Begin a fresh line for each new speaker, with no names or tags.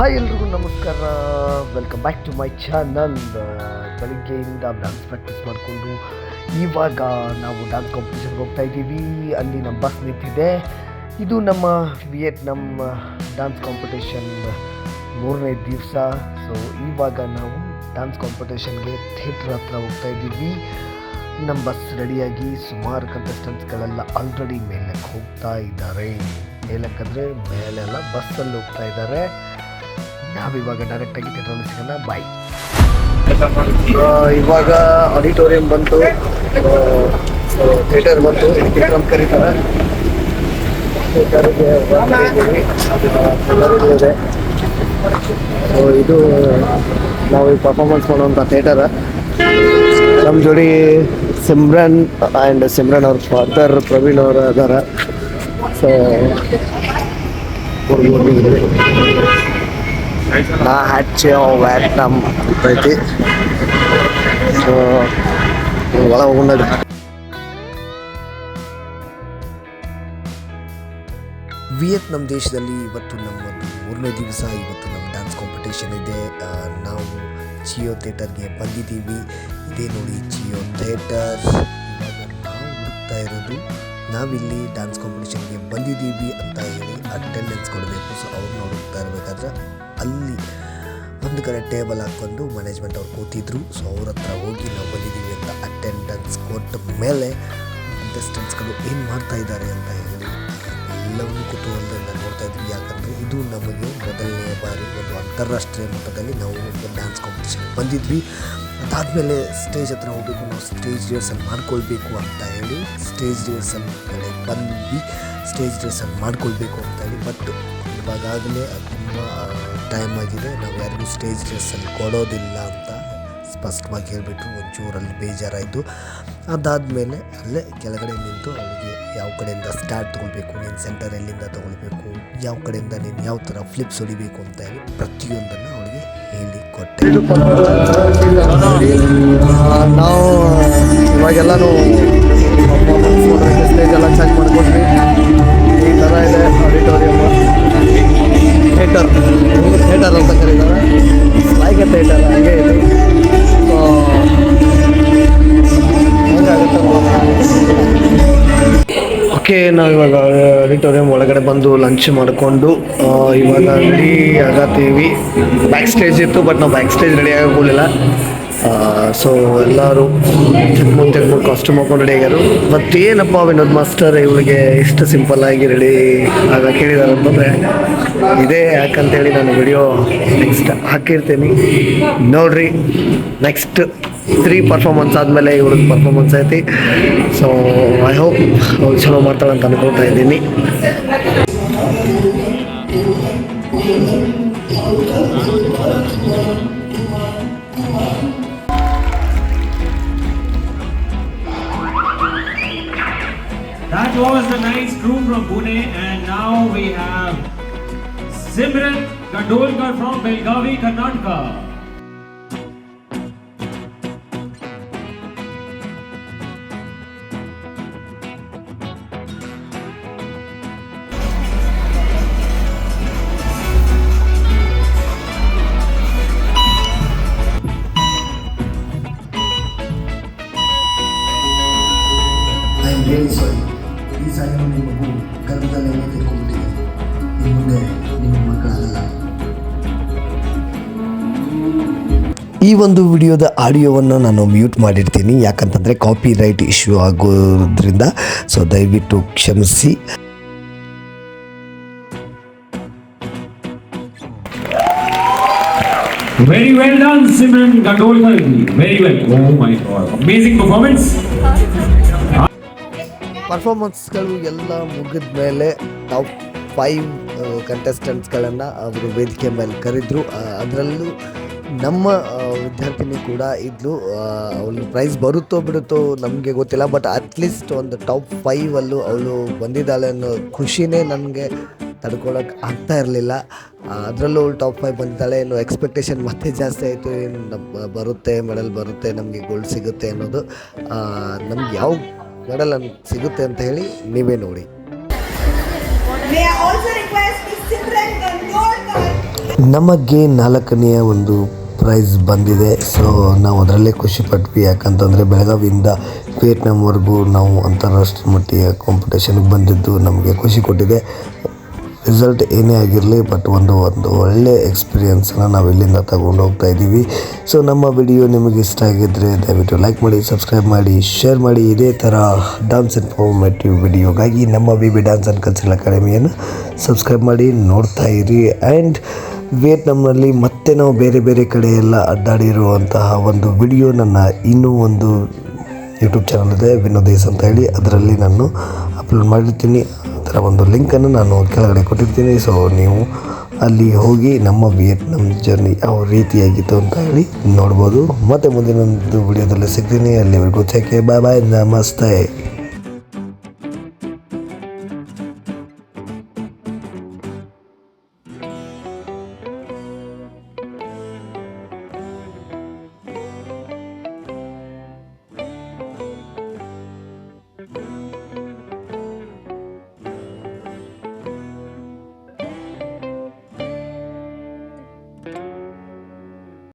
Hi ಎಲ್ರಿಗೂ ನಮಸ್ಕಾರ. Welcome back to my channel ಬೆಳಿಗ್ಗೆಯಿಂದ ಡ್ಯಾನ್ಸ್ ಪ್ರಾಕ್ಟೀಸ್ ಮಾಡಿಕೊಂಡು ಇವಾಗ ನಾವು ಡ್ಯಾನ್ಸ್ ಕಾಂಪಿಟೇಷನ್ಗೆ ಹೋಗ್ತಾ ಇದ್ದೀವಿ. ಅಲ್ಲಿ ನಮ್ಮ ಬಸ್ ನಿಂತಿದೆ. ಇದು ನಮ್ಮ ವಿಯೆಟ್ನಾಂ ಡ್ಯಾನ್ಸ್ ಕಾಂಪಿಟೇಷನ್ ಮೂರನೇ ದಿವಸ. ಸೊ ಇವಾಗ ನಾವು ಡ್ಯಾನ್ಸ್ ಕಾಂಪಿಟೇಷನ್ಗೆ ಥಿಯೇಟ್ರ್ ಹತ್ರ ಹೋಗ್ತಾ ಇದ್ದೀವಿ. ನಮ್ಮ ಬಸ್ ರೆಡಿಯಾಗಿ ಸುಮಾರು ಕಂಟೆಸ್ಟೆಂಟ್ಸ್ಗಳೆಲ್ಲ ಆಲ್ರೆಡಿ ಮೇಲಕ್ಕೆ ಹೋಗ್ತಾ ಇದ್ದಾರೆ. ಮೇಲಕ್ಕಂದರೆ ಮೇಲೆಲ್ಲ ಬಸ್ಸಲ್ಲಿ ಹೋಗ್ತಾ ಇದ್ದಾರೆ. ನಾವಿವಾಗ ಡೈರೆಕ್ಟಾಗಿ ಥಿಯೇಟ್ರಲ್ಲಿ ಸಿಗೋಣ. ಬಾಯ್ ಇವಾಗ ಆಡಿಟೋರಿಯಂ ಬಂತು. ಥಿಯೇಟರ್ ಬಂತು. ಅಂತ ಕರೀತಾರೆ. ಸೊ ಇದು. ನಾವು ಪರ್ಫಾರ್ಮೆನ್ಸ್ ಮಾಡುವಂಥ ಥಿಯೇಟರ್ ನಮ್ಮ ಜೋಡಿ ಸಿಮ್ರನ್ ಆ್ಯಂಡ್ ಸಿಮ್ರನ್ ಅವ್ರ ಫಾದರ್ ಪ್ರವೀಣ್ ಅವರ ಅದಾರ ಸೊ ನಾ ಹಚ್ಚಿ ವ್ಯಾಟ್ನಾಮ್ ಐತಿ. ಸೊ ಒಳ ಹೋಗೋಣ ವಿಯೆಟ್ನಾಂ ದೇಶದಲ್ಲಿ ಇವತ್ತು ನಮ್ಮ ಮೂರನೇ ದಿವಸ ಇವತ್ತು ನಮ್ಮ ಡ್ಯಾನ್ಸ್ ಕಾಂಪಿಟೇಷನ್ ಇದೆ. ನಾವು ಜಿಯೋ ಥಿಯೇಟರ್ಗೆ ಬಂದಿದ್ದೀವಿ. ಇದೇ ನೋಡಿ ಜಿಯೋ ಥಿಯೇಟರ್ ನಾವು ಹುಡುಕ್ತಾ ಇರೋದು, ನಾವಿಲ್ಲಿ ಡ್ಯಾನ್ಸ್ ಕಾಂಪಿಟೇಷನ್ಗೆ ಬಂದಿದ್ದೀವಿ ಅಂತ ಹೇಳಿ ಅಟೆಂಡೆನ್ಸ್ ಕೊಡಬೇಕು. ಸೊ ಅವ್ರನ್ನ ಹುಡುಕ್ತಾ ಇರಬೇಕಾದ್ರೆ ಅಲ್ಲಿ ಒಂದು ಕಡೆ ಟೇಬಲ್ ಹಾಕ್ಕೊಂಡು ಮ್ಯಾನೇಜ್ಮೆಂಟ್ ಅವ್ರು ಕೂತಿದ್ರು. ಸೊ ಅವ್ರ ಹತ್ರ ಹೋಗಿ ನಾವು ಬಂದಿದ್ದೀವಿ ಅಂತ ಅಟೆಂಡೆನ್ಸ್ ಕೊಟ್ಟ ಮೇಲೆ ಕಂಟೆಸ್ಟೆಂಟ್ಸ್ಗಳು ಏನು ಮಾಡ್ತಾ ಇದ್ದಾರೆ ಅಂತ ಹೇಳಿ ಎಲ್ಲವನ್ನೂ ಕುತೂಹಲದಿಂದ ನೋಡ್ತಾ ಇದ್ವಿ. ಯಾಕಂದರೆ ಇದು ನಮಗೆ ಮೊದಲನೇ ಬಾರಿ ಒಂದು ಅಂತಾರಾಷ್ಟ್ರೀಯ ಮಟ್ಟದಲ್ಲಿ ನಾವು ಒಂದು ಡ್ಯಾನ್ಸ್ ಕಾಂಪಿಟೇಷನ್ ಬಂದಿದ್ವಿ. ಅದಾದಮೇಲೆ ಸ್ಟೇಜ್ ಹತ್ರ ಹೋಗಬೇಕು, ನಾವು ಸ್ಟೇಜ್ ರಿಹರ್ಸಲ್ ಮಾಡ್ಕೊಳ್ಬೇಕು ಅಂತ ಹೇಳಿ ಸ್ಟೇಜ್ ರಿಹರ್ಸಲ್ ಕಡೆ ಬಂದ್ವಿ. ಸ್ಟೇಜ್ ರಿಹರ್ಸಲ್ ಮಾಡ್ಕೊಳ್ಬೇಕು ಅಂತ ಹೇಳಿ ಬಟ್ ಇವಾಗಲೇ ತುಂಬ ಟೈಮ್ ಆಗಿದೆ ನಾವು ಯಾರಿಗೂ ಸ್ಟೇಜ್ ಡ್ರೆಸ್ಸಲ್ಲಿ ಕೊಡೋದಿಲ್ಲ ಅಂತ ಸ್ಪಷ್ಟವಾಗಿ ಹೇಳಿಬಿಟ್ರು ಒಂಚೂರಲ್ಲಿ ಬೇಜಾರಾಯಿತು. ಅದಾದಮೇಲೆ ಅಲ್ಲೇ ಕೆಳಗಡೆ ನಿಂತು ಅವಳಿಗೆ ಯಾವ ಕಡೆಯಿಂದ ಸ್ಟಾರ್ಟ್ ತೊಗೊಳ್ಬೇಕು, ನೀನು ಸೆಂಟರ್ ಎಲ್ಲಿಂದ ತೊಗೊಳ್ಬೇಕು, ಯಾವ ಕಡೆಯಿಂದ ನೀನು ಯಾವ ಥರ ಫ್ಲಿಪ್ಸ್ ಹೊಡಿಬೇಕು ಅಂತ ಹೇಳಿ ಪ್ರತಿಯೊಂದನ್ನು ಅವಳಿಗೆ ಹೇಳಿ ನಾವು ಇವಾಗ ಆಡಿಟೋರಿಯಂ ಒಳಗಡೆ ಬಂದು ಲಂಚ್ ಮಾಡಿಕೊಂಡು ಇವಾಗ ರೆಡಿ ಆಗತ್ತೀವಿ ಬ್ಯಾಕ್ ಸ್ಟೇಜ್ ಇತ್ತು ಬಟ್ ನಾವು ಬ್ಯಾಕ್ ಸ್ಟೇಜ್ ರೆಡಿ ಆಗೋದಿಲ್ಲ ಸೊ ಎಲ್ಲರೂ ತೆಗ್ಮುಂದು ತೆಗ್ಮುಂದು ಕಾಸ್ಟ್ಯೂಮ್ ಹಾಕೊಂಡು ರೆಡಿ ಆಗ್ಯಾರು ಮತ್ತು ಏನಪ್ಪ ವಿನೋದ್ ಮಾಸ್ಟರ್ ಇವಳಿಗೆ ಇಷ್ಟು ಸಿಂಪಲ್ ಆಗಿ ರೆಡಿ ಆಗ ಕೇಳಿದಾರೆ ಅಂತಂದರೆ ಇದೇ ಯಾಕಂತೇಳಿ ನಾನು ವಿಡಿಯೋ ನೆಕ್ಸ್ಟ್ ಹಾಕಿರ್ತೀನಿ. ನೋಡ್ರಿ ನೆಕ್ಸ್ಟ್ ತ್ರೀ ಪರ್ಫಾರ್ಮೆನ್ಸ್ ಆದಮೇಲೆ ಇವ್ರದ್ದು ಪರ್ಫಾರ್ಮೆನ್ಸ್ ಐತಿ. ಸೊ ಐ ಹೋಪ್ ಅವ್ರು ಚಲೋ ಮಾಡ್ತಾಳೆ ಅಂತ ಅನ್ಕೊಳ್ತಾ ಇದ್ದೀನಿ.
That was the nice crew from Pune, and now we have Simran Gandolkar from Belgavi, Karnataka.
I am really sorry ಈ ಸಾರಿ ನಿಮ್ಮ ಮಗು ಗರ್ಭದಲ್ಲೇ ತೆಗೆದುಕೊಂಡಿದೆ ಇನ್ನು ಮುಂದೆ ನಿಮ್ಮ ಮಕ್ಕಳಲ್ಲ ಈ ಒಂದು ವಿಡಿಯೋದ ಆಡಿಯೋವನ್ನು ನಾನು ಮ್ಯೂಟ್ ಮಾಡಿರ್ತೀನಿ ಯಾಕಂತಂದರೆ ಕಾಪಿ ರೈಟ್ ಇಶ್ಯೂ ಆಗೋದ್ರಿಂದ ಸೊ ದಯವಿಟ್ಟು ಕ್ಷಮಿಸಿ
Very well done, Simran Gandolkar. Very well. Oh my god. Amazing performance.
ಪರ್ಫಾರ್ಮೆನ್ಸ್ಗಳು ಎಲ್ಲ ಮುಗಿದ ಮೇಲೆ ಟಾಪ್ ಫೈವ್ ಕಂಟೆಸ್ಟೆಂಟ್ಸ್ಗಳನ್ನು ಅವರು ವೇದಿಕೆ ಮೇಲೆ ಕರೆದ್ರು. ಅದರಲ್ಲೂ ನಮ್ಮ ವಿದ್ಯಾರ್ಥಿನಿ ಕೂಡ ಇದ್ಲು. ಅವಳು ಪ್ರೈಸ್ ಬರುತ್ತೋ ಬಿಡುತ್ತೋ ನಮಗೆ ಗೊತ್ತಿಲ್ಲ ಬಟ್ ಅಟ್ಲೀಸ್ಟ್ ಒಂದು ಟಾಪ್ ಫೈವಲ್ಲೂ ಅವಳು ಬಂದಿದ್ದಾಳೆ ಅನ್ನೋ ಖುಷಿನೇ ನನಗೆ ತಡ್ಕೊಳಕ್ಕೆ ಆಗ್ತಾ ಇರಲಿಲ್ಲ. ಅದರಲ್ಲೂ ಅವಳು ಟಾಪ್ ಫೈವ್ ಬಂದಿದ್ದಾಳೆ ಏನು ಎಕ್ಸ್ಪೆಕ್ಟೇಷನ್ ಮತ್ತೆ ಜಾಸ್ತಿ ಆಯಿತು. ಏನು ಬರುತ್ತೆ ಮೆಡಲ್ ಬರುತ್ತೆ, ನಮಗೆ ಗೋಲ್ಡ್ ಸಿಗುತ್ತೆ ಅನ್ನೋದು. ನಮ್ಗೆ ಯಾವ ಮೆಡಲ್ ಸಿಗುತ್ತೆ ಅಂತ ಹೇಳಿ ನೀವೇ ನೋಡಿ. ನಮಗೆ ನಾಲ್ಕನೆಯ ಒಂದು ಪ್ರೈಸ್ ಬಂದಿದೆ. ಸೊ ನಾವು ಅದರಲ್ಲೇ ಖುಷಿ ಪಟ್ವಿ. ಯಾಕಂತಂದರೆ ಬೆಳಗಾವಿಯಿಂದ ವಿಯೆಟ್ನಾಮ್ವರೆಗೂ ನಾವು ಅಂತಾರಾಷ್ಟ್ರೀಯ ಮಟ್ಟಿಗೆ ಕಾಂಪಿಟೇಷನ್ಗೆ ಬಂದಿದ್ದು ನಮಗೆ ಖುಷಿ ಕೊಟ್ಟಿದೆ. ರಿಸಲ್ಟ್ ಏನೇ ಆಗಿರಲಿ ಬಟ್ ಒಂದು ಒಂದು ಒಳ್ಳೆ ಎಕ್ಸ್ಪೀರಿಯೆನ್ಸನ್ನು ನಾವು ಇಲ್ಲಿಂದ ತಗೊಂಡು ಹೋಗ್ತಾ ಇದ್ದೀವಿ ಸೊ ನಮ್ಮ ವಿಡಿಯೋ ನಿಮಗೆ ಇಷ್ಟ ಆಗಿದ್ದರೆ ದಯವಿಟ್ಟು ಲೈಕ್ ಮಾಡಿ ಸಬ್ಸ್ಕ್ರೈಬ್ ಮಾಡಿ ಶೇರ್ ಮಾಡಿ. ಇದೇ ಥರ ಡಾನ್ಸ್ ಇನ್ಫಾರ್ಮೇಟಿವ್ ವಿಡಿಯೋಗಾಗಿ ನಮ್ಮ B B dance and cultural ಅಕಾಡೆಮಿಯನ್ನು subscribe ಮಾಡಿ, ನೋಡ್ತಾ ಇರಿ. ಆ್ಯಂಡ್ ವಿಯೆಟ್ನಾಮ್ನಲ್ಲಿ ಮತ್ತೆ ನಾವು ಬೇರೆ ಬೇರೆ ಕಡೆ ಎಲ್ಲ ಅಡ್ಡಾಡಿರುವಂತಹ ಒಂದು ವಿಡಿಯೋ ನನ್ನ ಇನ್ನೂ ಒಂದು ಯೂಟ್ಯೂಬ್ ಚಾನಲ್ ಇದೆ ವಿನೋದೇಸ್ ಅಂತ ಹೇಳಿ. ಅದರಲ್ಲಿ ನಾನು ಅಪ್ಲೋಡ್ ಮಾಡಿರ್ತೀನಿ. ಅದರ ಒಂದು ಲಿಂಕನ್ನು ನಾನು ಕೆಳಗಡೆ ಕೊಟ್ಟಿರ್ತೀನಿ. ಸೊ ನೀವು ಅಲ್ಲಿ ಹೋಗಿ ನಮ್ಮ ವಿಯೆಟ್ನಾಮ್ ಜರ್ನಿ ಯಾವ ರೀತಿಯಾಗಿತ್ತು ಅಂತ ಹೇಳಿ ನೋಡ್ಬೋದು. ಮತ್ತೆ ಮುಂದಿನ ಒಂದು ವಿಡಿಯೋದಲ್ಲಿ ಸಿಗ್ತೀನಿ. ಅಲ್ಲಿವರೆಗೂ ಚೆಕ್ಕೆ ಬಾಯ್ ಬಾಯ್ ನಮಸ್ತೆ